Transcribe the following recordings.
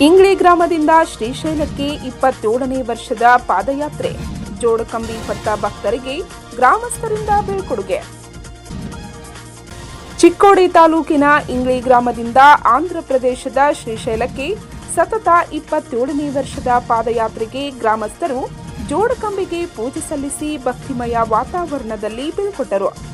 ಇಂಗ್ಳಿ ಗ್ರಾಮದಿಂದ ಶ್ರೀಶೈಲಕ್ಕೆ ಇಪ್ಪತ್ತೇಳನೇ ವರ್ಷದ ಪಾದಯಾತ್ರೆ. ಜೋಡಕಂಬಿ ಹೊತ್ತ ಭಕ್ತರಿಗೆ ಗ್ರಾಮಸ್ಥರಿಂದ ಬೀಳ್ಕೊಡುಗೆ. ಚಿಕ್ಕೋಡಿ ತಾಲೂಕಿನ ಇಂಗ್ಳಿ ಗ್ರಾಮದಿಂದ ಆಂಧ್ರ ಪ್ರದೇಶದ ಶ್ರೀಶೈಲಕ್ಕೆ ಸತತ ಇಪ್ಪತ್ತೇಳನೇ ವರ್ಷದ ಪಾದಯಾತ್ರೆಗೆ ಗ್ರಾಮಸ್ಥರು ಜೋಡಕಂಬಿಗೆ ಪೂಜೆ ಸಲ್ಲಿಸಿ ಭಕ್ತಿಮಯ ವಾತಾವರಣದಲ್ಲಿ ಬೀಳ್ಕೊಟ್ಟರು.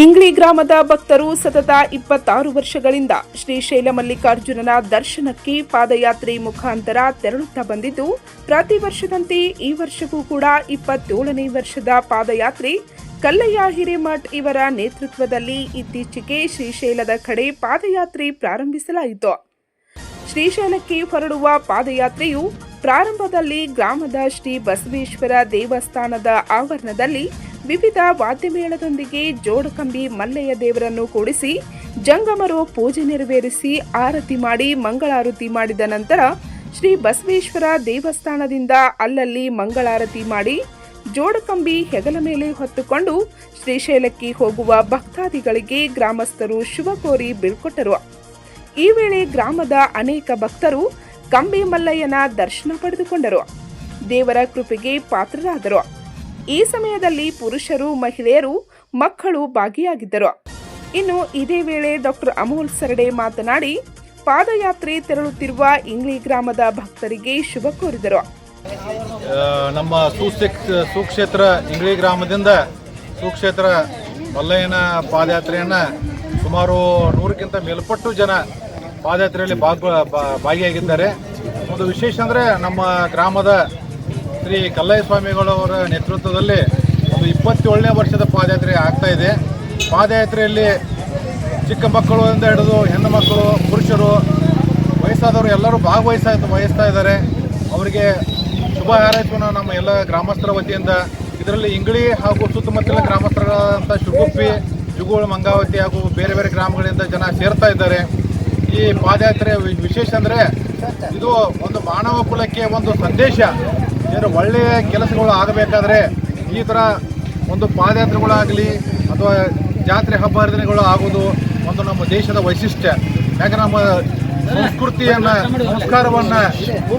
ಇಂಗ್ಳಿ ಗ್ರಾಮದ ಭಕ್ತರು ಸತತ ಇಪ್ಪತ್ತಾರು ವರ್ಷಗಳಿಂದ ಶ್ರೀಶೈಲ ಮಲ್ಲಿಕಾರ್ಜುನನ ದರ್ಶನಕ್ಕೆ ಪಾದಯಾತ್ರೆ ಮುಖಾಂತರ ತೆರಳುತ್ತಾ ಬಂದಿದ್ದು, ಪ್ರತಿ ವರ್ಷದಂತೆ ಈ ವರ್ಷವೂ ಕೂಡ ಇಪ್ಪತ್ತೇಳನೇ ವರ್ಷದ ಪಾದಯಾತ್ರೆ ಕಲ್ಲಯ್ಯ ಹಿರೇಮಠ್ ಇವರ ನೇತೃತ್ವದಲ್ಲಿ ಇತ್ತೀಚೆಗೆ ಶ್ರೀಶೈಲದ ಕಡೆ ಪಾದಯಾತ್ರೆ ಪ್ರಾರಂಭಿಸಲಾಯಿತು. ಶ್ರೀಶೈಲಕ್ಕೆ ಹೊರಡುವ ಪಾದಯಾತ್ರೆಯು ಪ್ರಾರಂಭದಲ್ಲಿ ಗ್ರಾಮದ ಶ್ರೀ ಬಸವೇಶ್ವರ ದೇವಸ್ಥಾನದ ಆವರಣದಲ್ಲಿ ವಿವಿಧ ವಾದ್ಯಮೇಳದೊಂದಿಗೆ ಜೋಡಕಂಬಿ ಮಲ್ಲಯ್ಯ ದೇವರನ್ನು ಕೂಡಿಸಿ ಜಂಗಮರು ಪೂಜೆ ನೆರವೇರಿಸಿ ಆರತಿ ಮಾಡಿ ಮಂಗಳಾರತಿ ಮಾಡಿದ ನಂತರ ಶ್ರೀ ಬಸವೇಶ್ವರ ದೇವಸ್ಥಾನದಿಂದ ಅಲ್ಲಲ್ಲಿ ಮಂಗಳಾರತಿ ಮಾಡಿ ಜೋಡಕಂಬಿ ಹೆಗಲ ಮೇಲೆ ಹೊತ್ತುಕೊಂಡು ಶ್ರೀಶೈಲಕ್ಕೆ ಹೋಗುವ ಭಕ್ತಾದಿಗಳಿಗೆ ಗ್ರಾಮಸ್ಥರು ಶುಭ ಕೋರಿ ಬೀಳ್ಕೊಟ್ಟರು ಈ ವೇಳೆ ಗ್ರಾಮದ ಅನೇಕ ಭಕ್ತರು ಕಂಬಿ ಮಲ್ಲಯ್ಯನ ದರ್ಶನ ಪಡೆದುಕೊಂಡರು. ದೇವರ ಕೃಪೆಗೆ ಪಾತ್ರರಾದರು. ಈ ಸಮಯದಲ್ಲಿ ಪುರುಷರು, ಮಹಿಳೆಯರು, ಮಕ್ಕಳು ಭಾಗಿಯಾಗಿದ್ದರು. ಇನ್ನು ಇದೇ ವೇಳೆ ಡಾಕ್ಟರ್ ಅಮೋಲ್ ಸರಡೆ ಮಾತನಾಡಿ, ಪಾದಯಾತ್ರೆ ತೆರಳುತ್ತಿರುವ ಇಂಗ್ಲಿ ಗ್ರಾಮದ ಭಕ್ತರಿಗೆ ಶುಭ ಕೋರಿದರು. ನಮ್ಮ ಸುಕ್ಷೇತ್ರ ಇಂಗ್ಲಿ ಗ್ರಾಮದಿಂದ ಸುಕ್ಷೇತ್ರ ಮಲ್ಲಯ್ಯನ ಪಾದಯಾತ್ರೆಯನ್ನು ಸುಮಾರು ನೂರಕ್ಕಿಂತ ಮೇಲ್ಪಟ್ಟು ಜನ ಪಾದಯಾತ್ರೆಯಲ್ಲಿ ಭಾಗಿಯಾಗಿದ್ದಾರೆ. ಒಂದು ವಿಶೇಷ ಅಂದರೆ ನಮ್ಮ ಗ್ರಾಮದ ಶ್ರೀ ಕಲ್ಲಯ್ಯ ಸ್ವಾಮಿಗಳವರ ನೇತೃತ್ವದಲ್ಲಿ ಒಂದು ಇಪ್ಪತ್ತೇಳನೇ ವರ್ಷದ ಪಾದಯಾತ್ರೆ ಆಗ್ತಾ ಇದೆ. ಪಾದಯಾತ್ರೆಯಲ್ಲಿ ಚಿಕ್ಕ ಮಕ್ಕಳಿಂದ ಹಿಡಿದು ಹೆಣ್ಣು ಮಕ್ಕಳು, ಪುರುಷರು, ವಯಸ್ಸಾದವರು ಎಲ್ಲರೂ ಭಾಗವಹಿಸ ವಹಿಸ್ತಾ ಇದ್ದಾರೆ. ಅವರಿಗೆ ಶುಭ ಹಾರೈಸೋಣ ನಮ್ಮ ಎಲ್ಲ ಗ್ರಾಮಸ್ಥರ ವತಿಯಿಂದ. ಇದರಲ್ಲಿ ಇಂಗಳಿ ಹಾಗೂ ಸುತ್ತಮುತ್ತಲಿನ ಗ್ರಾಮಸ್ಥರಾದಂಥ ಶುಗುಪ್ಪಿ ಜುಗೋಳು ಮಂಗಾವತಿ ಹಾಗೂ ಬೇರೆ ಬೇರೆ ಗ್ರಾಮಗಳಿಂದ ಜನ ಸೇರ್ತಾ ಇದ್ದಾರೆ. ಈ ಪಾದಯಾತ್ರೆ ವಿಶೇಷ ಅಂದರೆ ಇದು ಒಂದು ಮಾನವ ಕುಲಕ್ಕೆ ಒಂದು ಸಂದೇಶ. ಏನು ಒಳ್ಳೆಯ ಕೆಲಸಗಳು ಆಗಬೇಕಾದ್ರೆ ಈ ಥರ ಒಂದು ಪಾದಯಾತ್ರೆಗಳಾಗಲಿ ಅಥವಾ ಜಾತ್ರೆ ಹಬ್ಬ ಹರಿದಿನಗಳು ಆಗೋದು ಒಂದು ನಮ್ಮ ದೇಶದ ವೈಶಿಷ್ಟ್ಯ. ಯಾಕೆ ನಮ್ಮ ಸಂಸ್ಕೃತಿಯನ್ನು, ಸಂಸ್ಕಾರವನ್ನು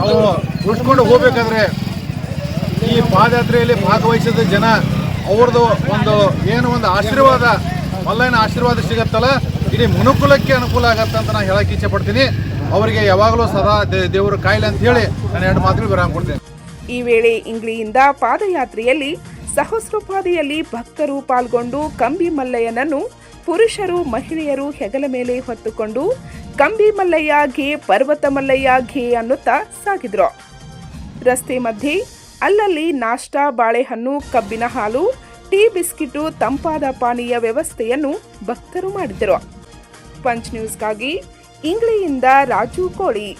ನಾವು ಉಳಿಸ್ಕೊಂಡು ಹೋಗಬೇಕಾದ್ರೆ ಈ ಪಾದಯಾತ್ರೆಯಲ್ಲಿ ಭಾಗವಹಿಸಿದ ಜನ ಅವ್ರದ್ದು ಒಂದು ಏನು ಒಂದು ಆಶೀರ್ವಾದ, ಮಲ್ಲಯ್ಯನ ಆಶೀರ್ವಾದ ಸಿಗತ್ತಲ್ಲ? ಇಡೀ ಮನುಕುಲಕ್ಕೆ ಅನುಕೂಲ ಆಗತ್ತೆ ಅಂತ ನಾನು ಹೇಳಕ್ಕೆ ಇಚ್ಛೆ ಪಡ್ತೀನಿ. ಅವರಿಗೆ ಯಾವಾಗಲೂ ಸದಾ ದೇವರು ಕಾಯಿಲೆ ಅಂತ ಹೇಳಿ ನಾನು ಎರಡು ಮಾತುಗಳು ವಿರಾಮ ಕೊಡ್ತೀನಿ. ಈ ವೇಳೆ ಇಂಗ್ಲಿಯಿಂದ ಪಾದಯಾತ್ರೆಯಲ್ಲಿ ಸಹಸ್ರೋಪಾದಿಯಲ್ಲಿ ಭಕ್ತರು ಪಾಲ್ಗೊಂಡು ಕಂಬಿ ಮಲ್ಲಯ್ಯನನ್ನು ಪುರುಷರು ಮಹಿಳೆಯರು ಹೆಗಲ ಮೇಲೆ ಹೊತ್ತುಕೊಂಡು ಕಂಬಿ ಮಲ್ಲಯ್ಯ ಘೇ, ಪರ್ವತ ಮಲ್ಲಯ್ಯ ಘೇ ಅನ್ನುತ್ತಾ ಸಾಗಿದ್ರು. ರಸ್ತೆ ಮಧ್ಯೆ ಅಲ್ಲಲ್ಲಿ ನಾಷ್ಟಾ, ಬಾಳೆಹಣ್ಣು, ಕಬ್ಬಿನ ಹಾಲು, ಟೀ ಬಿಸ್ಕಿಟು, ತಂಪಾದ ಪಾನೀಯ ವ್ಯವಸ್ಥೆಯನ್ನು ಭಕ್ತರು ಮಾಡಿದರು. ಪಂಚ್ ನ್ಯೂಸ್ಗಾಗಿ ಇಂಗ್ಲಿಯಿಂದ ರಾಜು ಕೋಳಿ.